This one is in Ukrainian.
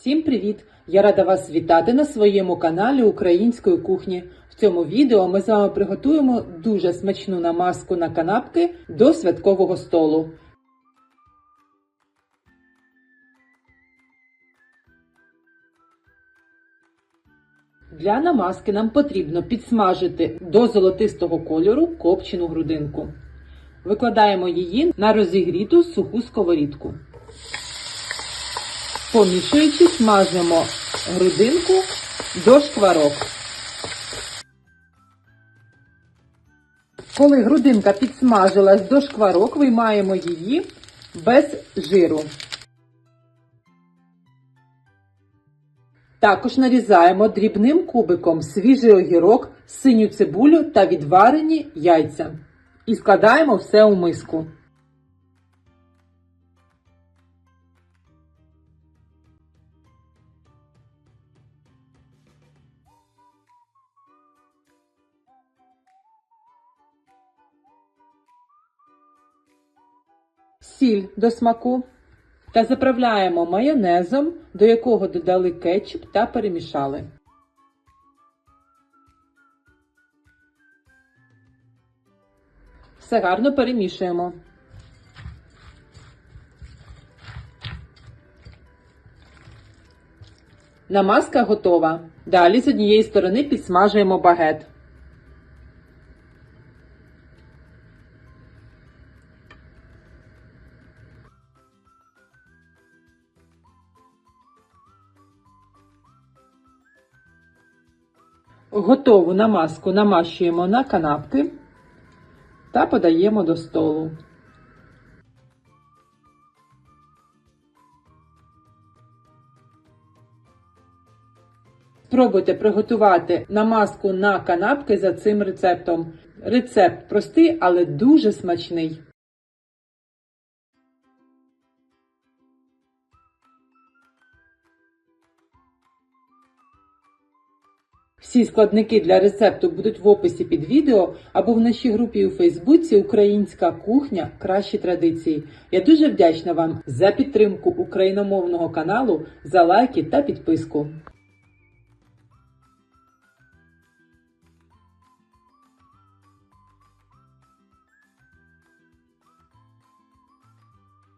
Всім привіт! Я рада вас вітати на своєму каналі Української кухні. В цьому відео ми з вами приготуємо дуже смачну намазку на канапки до святкового столу. Для намазки нам потрібно підсмажити до золотистого кольору копчену грудинку. Викладаємо її на розігріту суху сковорідку. Помішуючи, смажимо грудинку до шкварок. Коли грудинка підсмажилась до шкварок, виймаємо її без жиру. Також нарізаємо дрібним кубиком свіжий огірок, синю цибулю та відварені яйця. І складаємо все у миску. Сіль до смаку та заправляємо майонезом, до якого додали кетчуп та перемішали. Все гарно перемішуємо. Намазка готова. Далі з однієї сторони підсмажуємо багет. Готову намазку намащуємо на канапки та подаємо до столу. Спробуйте приготувати намазку на канапки за цим рецептом. Рецепт простий, але дуже смачний. Всі складники для рецепту будуть в описі під відео або в нашій групі у Фейсбуці Українська кухня Кращі традиції. Я дуже вдячна вам за підтримку україномовного каналу, за лайки та підписку.